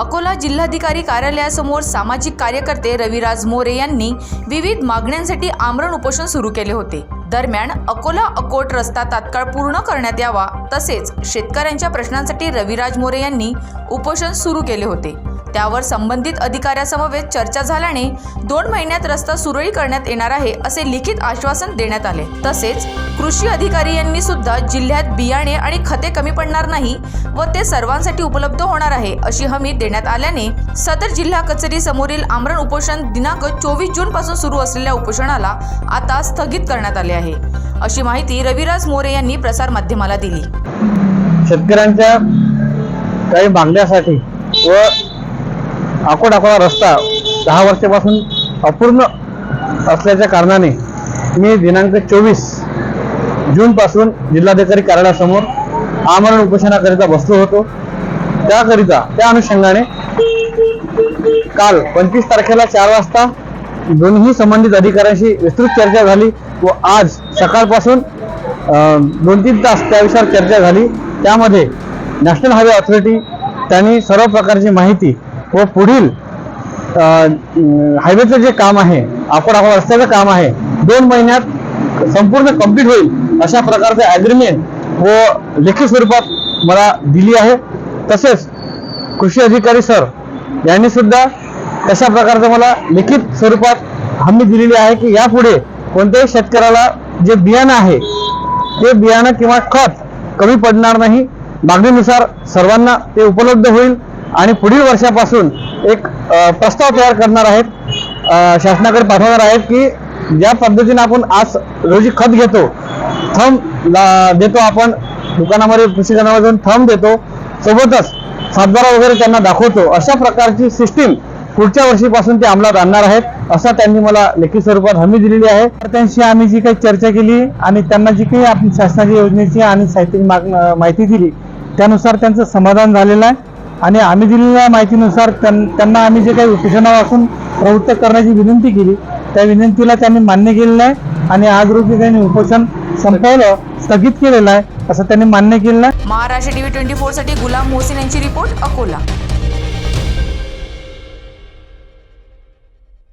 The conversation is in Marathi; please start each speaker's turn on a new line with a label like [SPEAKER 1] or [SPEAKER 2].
[SPEAKER 1] अकोला जिल्हाधिकारी कार्यालयासमोर सामाजिक कार्यकर्ते रविराज मोरे यांनी विविध मागण्यांसाठी आमरण उपोषण सुरू केले होते. दरम्यान अकोला अकोट रस्ता तात्काळ पूर्ण करण्यात यावा तसेच शेतकऱ्यांच्या प्रश्नांसाठी रविराज मोरे यांनी उपोषण सुरू केले होते. त्यावर संबंधित अधिकाऱ्यासमवेत चर्चा झाल्याने दोन महिन्यात रस्ता सुरळीत करण्यात येणार आहे असे लिखित आश्वासन देण्यात आले. तसेच कृषी अधिकारी यांनी सुद्धा जिल्ह्यात बियाणे आणि खते कमी पडणार नाही व ते सर्वांसाठी उपलब्ध होणार आहे अशी हमी देण्यात आल्याने सदर जिल्हा कचेरी समोरील आमरण उपोषण दिनांक चोवीस जून पासून सुरू असलेल्या उपोषणाला आता स्थगित करण्यात आले आहे. अशी माहिती रविराज मोरे यांनी प्रसार माध्यमाला दिली.
[SPEAKER 2] शेतकऱ्यांच्या काही मागण्यासाठी व अकोट रस्ता दहा वर्षापासून अपूर्ण असल्याच्या कारणाने मी दिनांक चोवीस जूनपासून जिल्हाधिकारी कार्यालयासमोर आमरण उपोषणाकरिता बसलो होतो. त्याकरिता त्या अनुषंगाने काल पंचवीस तारखेला चार वाजता दोन्ही संबंधित अधिकाऱ्यांशी विस्तृत चर्चा झाली व आज सकाळपासून दोन तीन तास त्या विषयावर चर्चा झाली. त्यामध्ये नॅशनल हायवे ऑथॉरिटी त्यांनी सर्व प्रकारची माहिती व पुढील हायवेचं जे काम आहे आपण आपण रस्त्याचं काम आहे दोन महिन्यात संपूर्ण कंप्लीट होईल अशा प्रकारचे ॲग्रीमेंट व लेखी स्वरूपात मला दिली आहे. तसेच कृषी अधिकारी सर यांनी सुद्धा तशा प्रकारचं मला लिखित स्वरूपात हमी दिलेली आहे की यापुढे कोणत्याही शेतकऱ्याला जे बियाणं आहे ते बियाणं किंवा खत कमी पडणार नाही. मागणीनुसार सर्वांना ते उपलब्ध होईल. आणि पुढील वर्षापासून एक प्रस्ताव तयार करणार आहेत शासनाकडे पाठवणार आहेत की ज्या पद्धतीने आपण आज रोजी खत घेतो थंब ला- देतो आपण दुकानामध्ये कृषी दुकानामध्ये जाऊन थंब देतो सोबतच सातबारा वगैरे त्यांना दाखवतो अशा प्रकारची सिस्टीम पुढच्या वर्षीपासून ते अंमलात आणणार आहेत असं त्यांनी मला लेखी स्वरूपात हमी दिलेली आहे. त्यांशी आम्ही जी काही चर्चा केली आणि त्यांना जी काही आपली शासनाच्या योजनेची आणि साहित्याची माहिती दिली त्यानुसार त्यांचं समाधान झालेलं आहे. आणि आम्ही दिलेल्या माहितीनुसार त्यांना आम्ही जे काही उपोषणापासून प्रवृत्त करण्याची विनंती केली त्या विनंतीला त्यांनी मान्य केलेलं आहे आणि आज रोजी त्यांनी उपोषण संपवलं स्थगित केलेलं आहे असं त्यांनी मान्य केलेलं आहे.
[SPEAKER 1] महाराष्ट्र टीव्ही ट्वेंटी फोरसाठी गुलाम मोहसिन यांची रिपोर्ट अकोला.